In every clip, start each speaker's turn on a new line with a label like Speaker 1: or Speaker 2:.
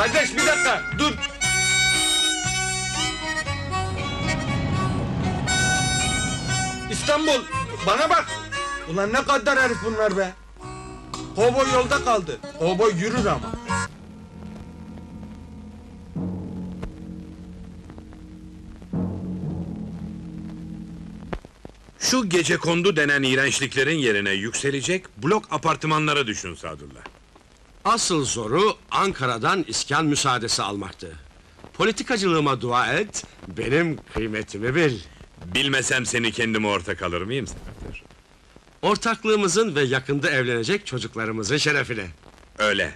Speaker 1: Kardeş bir dakika dur. İstanbul bana bak. Ulan ne kadar herif bunlar be. Kovboy yolda kaldı. Kovboy yürür ama.
Speaker 2: Şu gece kondu denen iğrençliklerin yerine yükselecek blok apartmanlara düşün Sadullah.
Speaker 3: Asıl zoru Ankara'dan iskan müsaadesi almaktı. Politikacılığıma dua et, benim kıymetimi bil.
Speaker 2: Bilmesem seni kendime ortak alır mıyım Sefer?
Speaker 3: Ortaklığımızın ve yakında evlenecek çocuklarımızın şerefine.
Speaker 2: Öyle.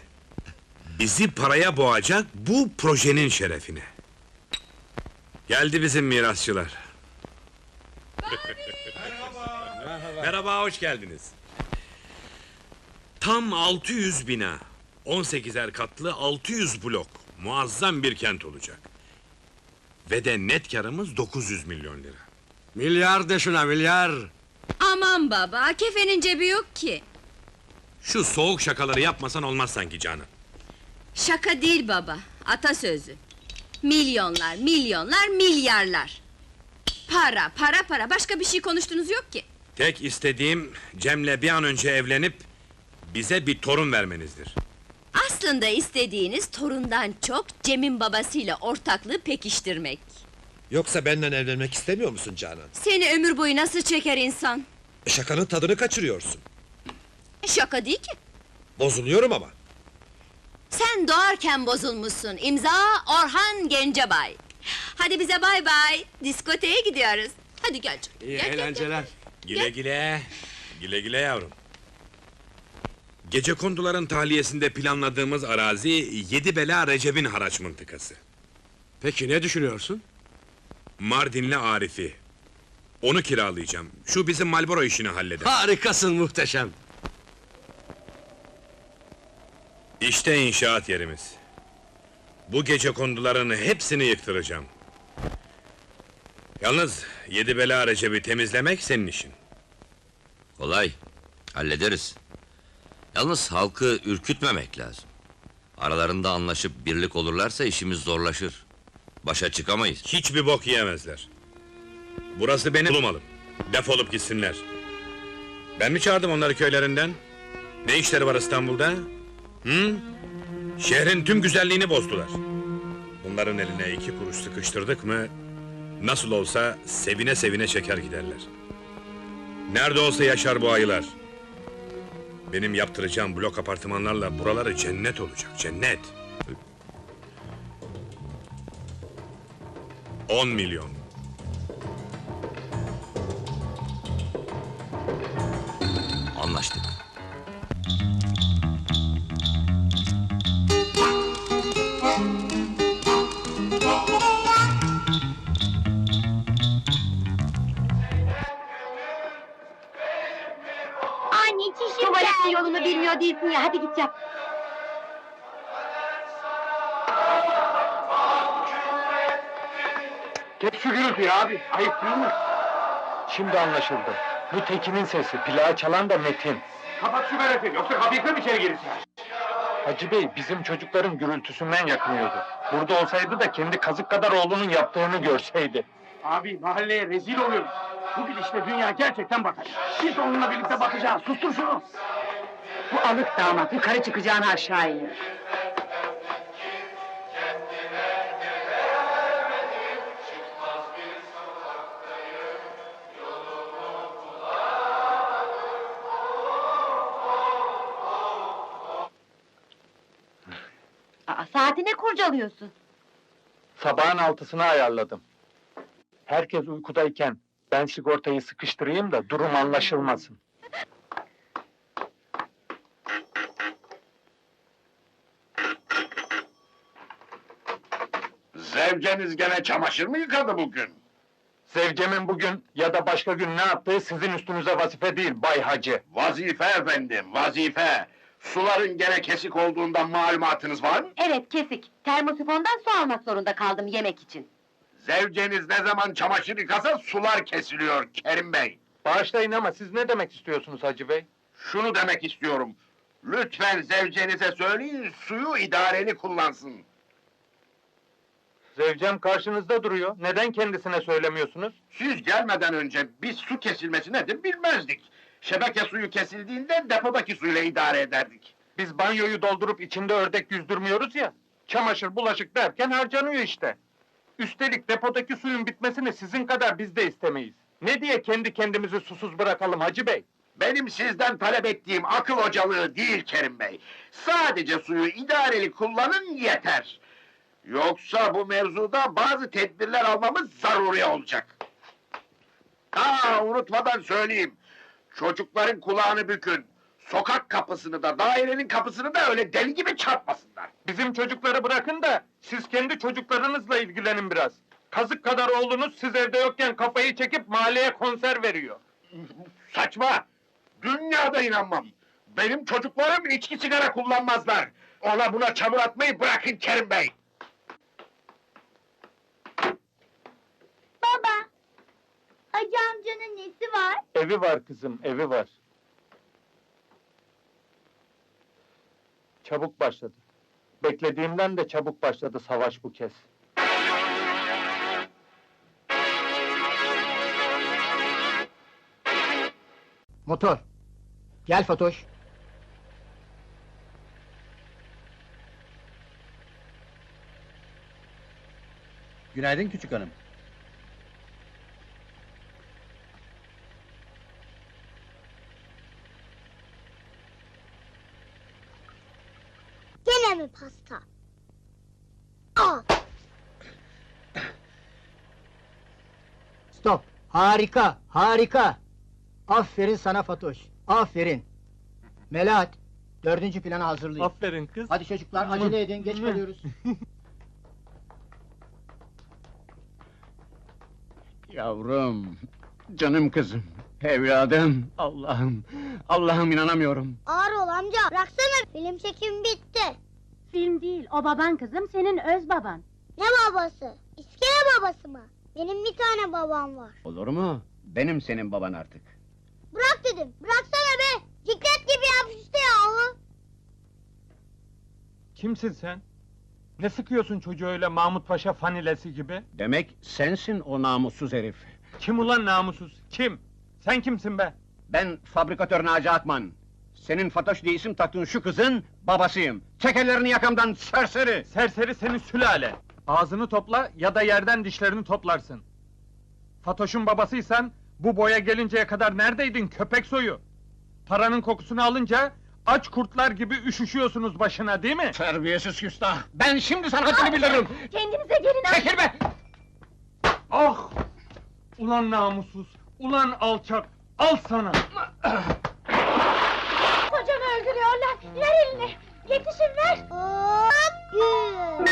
Speaker 2: Bizi paraya boğacak bu projenin şerefine. Geldi bizim mirasçılar. Merhaba, hoş geldiniz. Tam 600 bina, 18'er katlı 600 blok. Muazzam bir kent olacak. Ve de net karımız 900 milyon lira.
Speaker 3: Milyar de şuna milyar.
Speaker 4: Aman baba, kefenin cebi yok ki.
Speaker 2: Şu soğuk şakaları yapmasan olmaz sanki canım.
Speaker 4: Şaka değil baba, atasözü. Milyonlar, milyonlar, milyarlar. Para, para, para. Başka bir şey konuştunuz yok ki.
Speaker 2: Tek istediğim Cem'le bir an önce evlenip bize bir torun vermenizdir.
Speaker 4: Aslında istediğiniz torundan çok Cem'in babasıyla ortaklığı pekiştirmek.
Speaker 5: Yoksa benden evlenmek istemiyor musun Canan?
Speaker 4: Seni ömür boyu nasıl çeker insan?
Speaker 5: Şakanın tadını kaçırıyorsun.
Speaker 4: Şaka değil ki.
Speaker 5: Bozuluyorum ama.
Speaker 4: Sen doğarken bozulmuşsun. İmza Orhan Gencebay. Hadi bize bay bay. Diskoteye gidiyoruz. Hadi gel canım.
Speaker 3: İyi
Speaker 4: gel, gel, gel.
Speaker 3: eğlenceler.
Speaker 2: Güle güle. Güle güle yavrum. Gece konduların tahliyesinde planladığımız arazi Yedi Bela Recep'in haraç mıntıkası.
Speaker 3: Peki ne düşünüyorsun?
Speaker 2: Mardinli Arif'i. Onu kiralayacağım. Şu bizim Malboro işini halleder.
Speaker 3: Harikasın muhteşem.
Speaker 2: İşte inşaat yerimiz. Bu gece konduların hepsini yıktıracağım. Yalnız Yedi Bela Recep'i temizlemek senin işin.
Speaker 6: Kolay. Hallederiz. Yalnız halkı ürkütmemek lazım. Aralarında anlaşıp birlik olurlarsa işimiz zorlaşır. Başa çıkamayız.
Speaker 2: Hiçbir bok yiyemezler. Burası benim bulmalım. Defolup gitsinler. Ben mi çağırdım onları köylerinden? Ne işleri var İstanbul'da? Hı? Şehrin tüm güzelliğini bozdular. Bunların eline iki kuruş sıkıştırdık mı... ...nasıl olsa sevine sevine çeker giderler. Nerede olsa yaşar bu ayılar. Benim yaptıracağım blok apartmanlarla buraları cennet olacak, cennet. 10 milyon.
Speaker 7: Kes şu gürültüyü abi, ayıp değil mi? Şimdi anlaşıldı. Bu Tekin'in sesi, plağı çalan da Metin. Kapat şu bereti, yoksa kapıyı kır içeri girsin. Hacı Bey, bizim çocukların gürültüsünden yakınıyordu. Burada olsaydı da kendi kazık kadar oğlunun yaptığını görseydi. Abi, mahalleye rezil oluyoruz. Bu gidişle dünya gerçekten batar. Biz onunla birlikte bakacağız, sustur şunu!
Speaker 8: Bu alık damat yukarı çıkacağını aşağı iniyor. Aa, saati ne kurcalıyorsun?
Speaker 7: Sabahın altısını ayarladım. Herkes uykudayken ben sigortayı sıkıştırayım da durum anlaşılmasın.
Speaker 9: Zevceniz gene çamaşır mı yıkadı bugün?
Speaker 7: Zevcemin bugün ya da başka gün ne yaptığı sizin üstünüze vazife değil Bay Hacı.
Speaker 9: Vazife efendim, vazife. Suların gene kesik olduğundan malumatınız var mı?
Speaker 8: Evet kesik. Termosifondan su almak zorunda kaldım yemek için.
Speaker 9: Zevceniz ne zaman çamaşır yıkasa sular kesiliyor Kerim Bey.
Speaker 7: Bağışlayın ama siz ne demek istiyorsunuz Hacı Bey?
Speaker 9: Şunu demek istiyorum. Lütfen zevcenize söyleyin suyu idareli kullansın.
Speaker 7: Zevcem karşınızda duruyor. Neden kendisine söylemiyorsunuz?
Speaker 9: Siz gelmeden önce biz su kesilmesi nedir bilmezdik. Şebeke suyu kesildiğinde depodaki suyla idare ederdik.
Speaker 7: Biz banyoyu doldurup içinde ördek yüzdürmüyoruz ya. Çamaşır, bulaşık derken harcanıyor işte. Üstelik depodaki suyun bitmesini sizin kadar biz de istemeyiz. Ne diye kendi kendimizi susuz bırakalım Hacı Bey?
Speaker 9: Benim sizden talep ettiğim akıl hocalığı değil Kerim Bey. Sadece suyu idareli kullanın yeter. Yoksa bu mevzuda bazı tedbirler almamız zaruri olacak. Aa unutmadan söyleyeyim. Çocukların kulağını bükün. Sokak kapısını da dairenin kapısını da öyle deli gibi çarpmasınlar.
Speaker 7: Bizim çocukları bırakın da siz kendi çocuklarınızla ilgilenin biraz. Kazık kadar oğlunuz siz evde yokken kafayı çekip mahalleye konser veriyor.
Speaker 9: Saçma! Dünyada inanmam! Benim çocuklarım içki sigara kullanmazlar! Ona buna çamur atmayı bırakın Kerim Bey!
Speaker 10: Baba. Hacı amcanın nesi var?
Speaker 7: Evi var kızım, evi var. Çabuk başladı. Beklediğimden de çabuk başladı savaş bu kez.
Speaker 11: Motor. Gel Fatoş. Günaydın küçük hanım.
Speaker 10: Gene mi pasta? Aa,
Speaker 11: Stop. Harika, harika. Aferin sana Fatoş. Aferin. Melahat, dördüncü planı hazırlayın.
Speaker 7: Aferin kız.
Speaker 11: Hadi çocuklar acele edin, geç kalıyoruz. Yavrum, canım kızım, evladım, Allah'ım, Allah'ım inanamıyorum.
Speaker 10: ağır ol amca. Bıraksana. Film çekimi bitti.
Speaker 12: Film değil, o baban kızım, senin öz baban.
Speaker 10: Ne babası? İskele babası mı? Benim bir tane babam var.
Speaker 11: Olur mu? Benim senin baban artık.
Speaker 10: Bırak dedim. Bıraksana be. Ciklet gibi yap işte yahu.
Speaker 7: Kimsin sen? Ne sıkıyorsun çocuğu öyle Mahmut Paşa fanilesi gibi?
Speaker 11: Demek sensin o namussuz herif.
Speaker 7: Kim ulan namussuz? Kim? Sen kimsin be?
Speaker 11: Ben fabrikatör Naci Akman. Senin Fatoş diye isim taktığın şu kızın babasıyım. Çek ellerini yakamdan serseri!
Speaker 7: Serseri senin sülale. Ağzını topla ya da yerden dişlerini toplarsın. Fatoş'un babasıysan bu boya gelinceye kadar neredeydin köpek soyu? Paranın kokusunu alınca aç kurtlar gibi üşüşüyorsunuz başına değil mi?
Speaker 11: Terbiyesiz küstah! Ben şimdi sana haddini bildiririm!
Speaker 12: Kendinize gelin ha!
Speaker 11: Çekil be!
Speaker 7: Ah! Ulan namussuz, ulan alçak, al sana!
Speaker 12: Kocamı öldürüyorlar, ver elini! Yetişin ver!
Speaker 10: Hop! Yürü.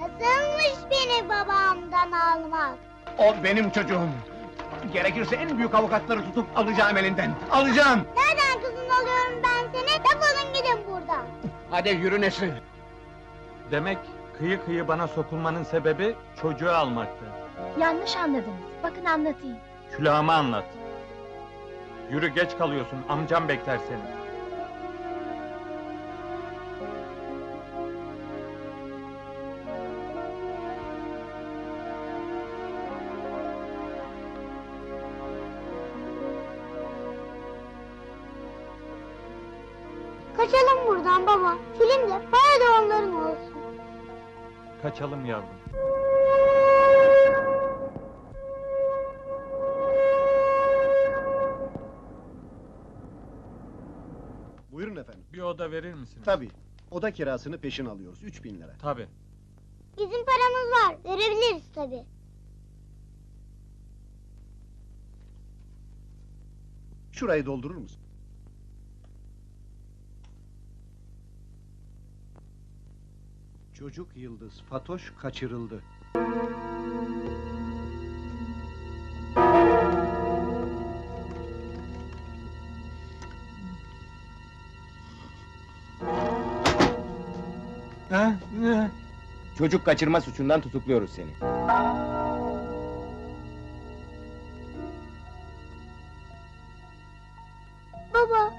Speaker 10: Nasılmış beni babamdan almak?
Speaker 11: O benim çocuğum! Gerekirse en büyük avukatları tutup alacağım elinden! Alacağım!
Speaker 10: Nereden kızın alıyorum ben seni? Defolun gidin buradan.
Speaker 11: Hadi yürü Nesrin!
Speaker 7: Demek kıyı kıyı bana sokulmanın sebebi çocuğu almaktı.
Speaker 12: Yanlış anladınız, bakın anlatayım.
Speaker 7: Külahımı anlat. Yürü geç kalıyorsun, amcam bekler seni.
Speaker 10: Kaçalım
Speaker 7: yavrum.
Speaker 13: Buyurun efendim.
Speaker 7: Bir oda verir misiniz?
Speaker 13: Tabii. Oda kirasını peşin alıyoruz. 3000 lira.
Speaker 7: Tabii.
Speaker 10: Bizim paramız var. Verebiliriz tabi.
Speaker 13: Şurayı doldurur musun? Çocuk Yıldız Fatoş kaçırıldı.
Speaker 11: Çocuk kaçırma suçundan tutukluyoruz seni.
Speaker 10: Baba.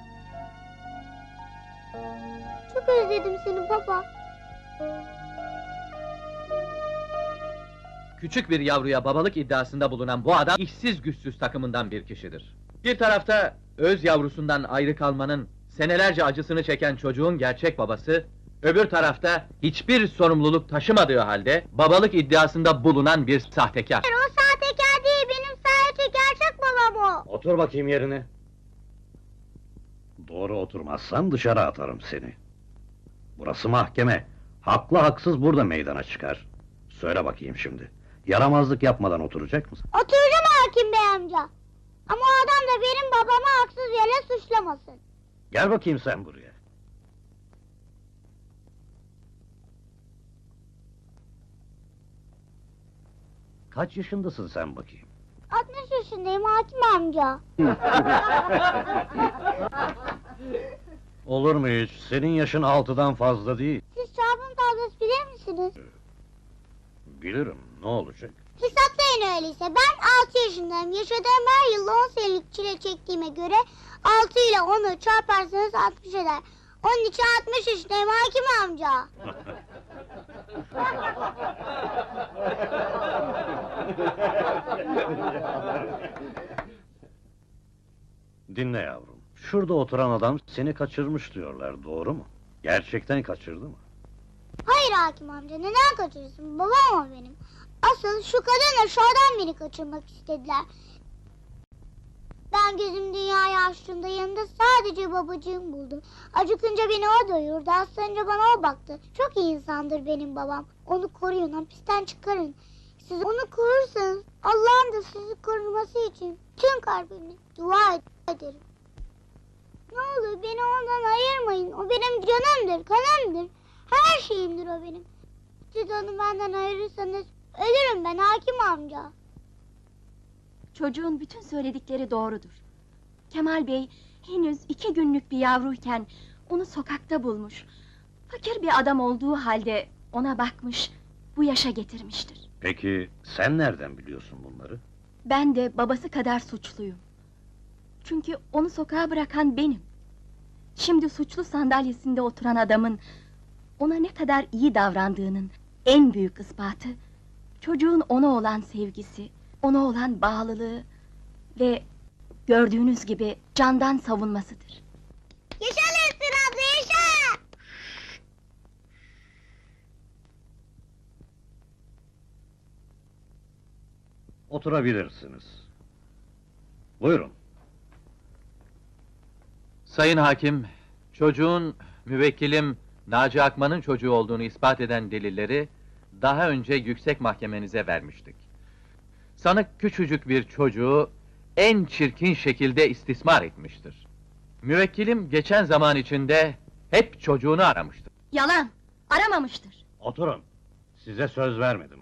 Speaker 10: Çok özledim seni baba.
Speaker 14: Küçük bir yavruya babalık iddiasında bulunan bu adam işsiz güçsüz takımından bir kişidir. Bir tarafta öz yavrusundan ayrı kalmanın senelerce acısını çeken çocuğun gerçek babası, öbür tarafta hiçbir sorumluluk taşımadığı halde babalık iddiasında bulunan bir sahtekar.
Speaker 10: O sahtekar değil benim sadece gerçek babam o.
Speaker 15: Otur bakayım yerine. Doğru oturmazsan dışarı atarım seni. Burası mahkeme. Haklı haksız burada meydana çıkar. Söyle bakayım şimdi. Yaramazlık yapmadan oturacak mısın?
Speaker 10: Oturacağım hakim bey amca. Ama o adam da benim babamı haksız yere suçlamasın.
Speaker 15: Gel bakayım sen buraya. Kaç yaşındasın sen bakayım?
Speaker 10: 60 yaşındayım hakim amca.
Speaker 15: Olur mu hiç? Senin yaşın altıdan fazla değil.
Speaker 10: Siz çarpım tablası bilir misiniz?
Speaker 15: Bilirim, ne olacak?
Speaker 10: Hesaplayın öyleyse. Ben 6 yaşındayım. Yaşadığım her yılda 10 senelik çile çektiğime göre 6 ile 10'u çarparsanız 60 eder. Onun için 60 yaşındayım hakim amca.
Speaker 15: Dinle yavrum. Şurada oturan adam seni kaçırmış diyorlar, doğru mu? Gerçekten kaçırdı mı?
Speaker 10: Hayır hakim amca neden kaçırırsın? Babam o benim. Asıl şu kadın aşağıdan beni kaçırmak istediler. Ben gözüm dünyayı açtığımda yanında sadece babacığım buldum. Acıkınca beni o doyurdu, hastalanınca bana o baktı. Çok iyi insandır benim babam. Onu koruyun, hapisten çıkarın. Siz onu korursanız Allah'ın da sizi koruması için tüm kalbimle dua ederim. Ne olur beni ondan ayırmayın. O benim canımdır, kanımdır. Her şeyimdir o benim. Siz onu benden ayırırsanız ölürüm ben hakim amca.
Speaker 16: Çocuğun bütün söyledikleri doğrudur. Kemal Bey henüz iki günlük bir yavruyken onu sokakta bulmuş. Fakir bir adam olduğu halde ona bakmış, bu yaşa getirmiştir.
Speaker 15: Peki sen nereden biliyorsun bunları?
Speaker 16: Ben de babası kadar suçluyum. Çünkü onu sokağa bırakan benim. Şimdi suçlu sandalyesinde oturan adamın ona ne kadar iyi davrandığının en büyük ispatı çocuğun ona olan sevgisi, ona olan bağlılığı ve gördüğünüz gibi candan savunmasıdır.
Speaker 10: Yaşa Lester abla yaşa!
Speaker 15: Oturabilirsiniz. Buyurun.
Speaker 14: Sayın hakim, çocuğun müvekkilim Naci Akman'ın çocuğu olduğunu ispat eden delilleri daha önce yüksek mahkemenize vermiştik. Sanık küçücük bir çocuğu en çirkin şekilde istismar etmiştir. Müvekkilim geçen zaman içinde hep çocuğunu aramıştır.
Speaker 16: Yalan, aramamıştır.
Speaker 15: Oturun. Size söz vermedim.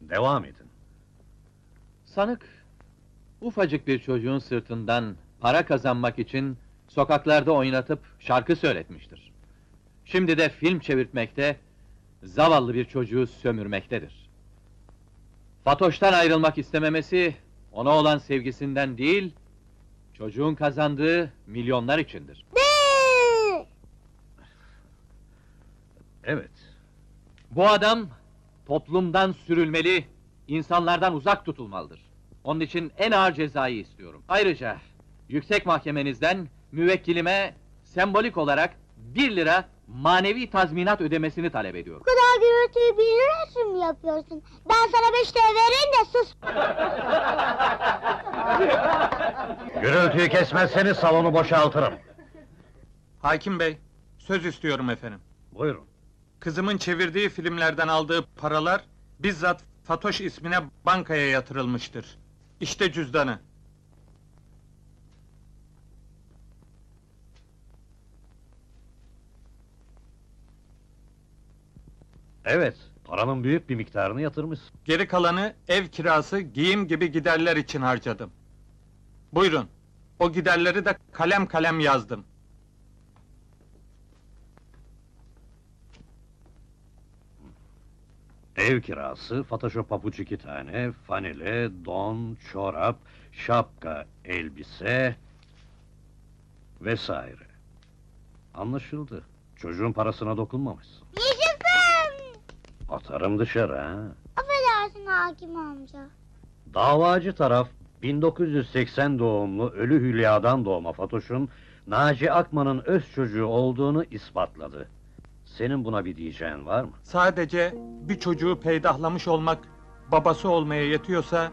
Speaker 15: Devam edin.
Speaker 14: Sanık, ufacık bir çocuğun sırtından para kazanmak için sokaklarda oynatıp şarkı söyletmiştir. Şimdi de film çevirtmekte, zavallı bir çocuğu sömürmektedir. Fatoş'tan ayrılmak istememesi, ona olan sevgisinden değil, çocuğun kazandığı milyonlar içindir.
Speaker 15: Evet.
Speaker 14: Bu adam, toplumdan sürülmeli, insanlardan uzak tutulmalıdır. Onun için en ağır cezayı istiyorum. Ayrıca, yüksek mahkemenizden müvekkilime sembolik olarak bir lira manevi tazminat ödemesini talep ediyorum.
Speaker 10: Bu kadar gürültüyü bir için mi yapıyorsun? Ben sana beş TL vereyim de sus.
Speaker 15: Gürültüyü kesmezseniz salonu boşaltırım.
Speaker 7: Hakim bey, söz istiyorum efendim.
Speaker 15: Buyurun.
Speaker 7: Kızımın çevirdiği filmlerden aldığı paralar bizzat Fatoş ismine bankaya yatırılmıştır. İşte cüzdanı.
Speaker 15: Evet, paranın büyük bir miktarını yatırmışsın.
Speaker 7: Geri kalanı ev kirası, giyim gibi giderler için harcadım. Buyurun. O giderleri de kalem kalem yazdım.
Speaker 15: Ev kirası, Photoshop pabuç iki tane, fanile, don, çorap, şapka, elbise... vesaire. Anlaşıldı. Çocuğun parasına dokunmamışsın. Atarım dışarı ha.
Speaker 10: hakim amca.
Speaker 15: Davacı taraf 1980 doğumlu ölü Hülya'dan doğma Fatoş'un Naci Akman'ın öz çocuğu olduğunu ispatladı. Senin buna bir diyeceğin var mı?
Speaker 7: Sadece bir çocuğu peydahlamış olmak babası olmaya yetiyorsa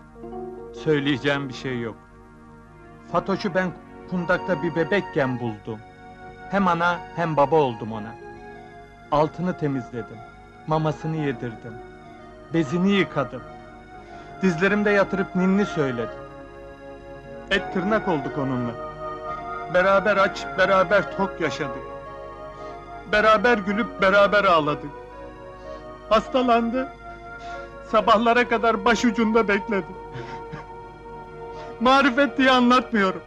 Speaker 7: söyleyeceğim bir şey yok. Fatoş'u ben kundakta bir bebekken buldum. Hem ana hem baba oldum ona. Altını temizledim. Mamasını yedirdim. Bezini yıkadım. Dizlerimde yatırıp ninni söyledim. Et tırnak olduk onunla. Beraber aç, beraber tok yaşadık. Beraber gülüp beraber ağladık. Hastalandı. Sabahlara kadar başucunda bekledim. Marifet diye anlatmıyorum.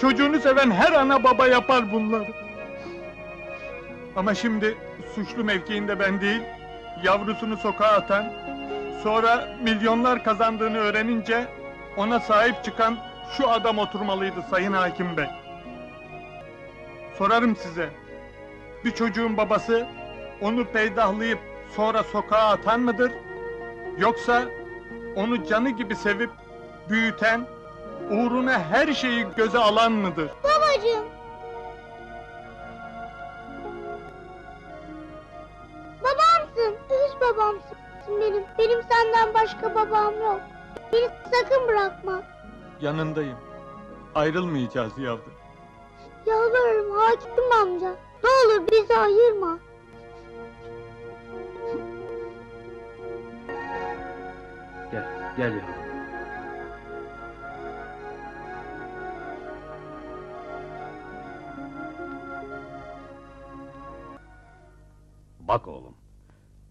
Speaker 7: Çocuğunu seven her ana baba yapar bunları. Ama şimdi suçlu mevkiinde ben değil, yavrusunu sokağa atan, sonra milyonlar kazandığını öğrenince ona sahip çıkan şu adam oturmalıydı Sayın Hakim Bey. Sorarım size, bir çocuğun babası onu peydahlayıp sonra sokağa atan mıdır? Yoksa onu canı gibi sevip büyüten, uğruna her şeyi göze alan mıdır?
Speaker 10: Babacığım. Senden başka babam yok. Beni sakın bırakma.
Speaker 7: Yanındayım. Ayrılmayacağız yavrum.
Speaker 10: Yalvarırım hakim amca. Ne olur bizi ayırma.
Speaker 15: Gel, gel yavrum.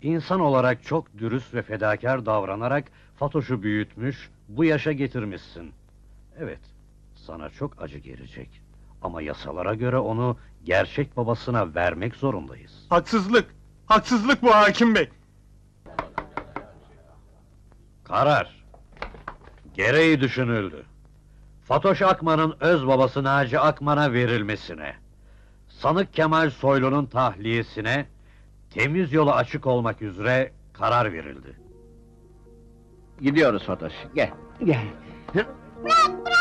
Speaker 15: İnsan olarak çok dürüst ve fedakar davranarak Fatoş'u büyütmüş, bu yaşa getirmişsin. Evet, sana çok acı gelecek. Ama yasalara göre onu gerçek babasına vermek zorundayız.
Speaker 7: Haksızlık. Haksızlık bu hakim bey.
Speaker 15: Karar. Gereği düşünüldü. Fatoş Akman'ın öz babası Naci Akman'a verilmesine, Sanık Kemal Soylu'nun tahliyesine, temiz yolu açık olmak üzere karar verildi.
Speaker 11: Gidiyoruz Fatoş, gel. Gel.
Speaker 10: Bırak bırak.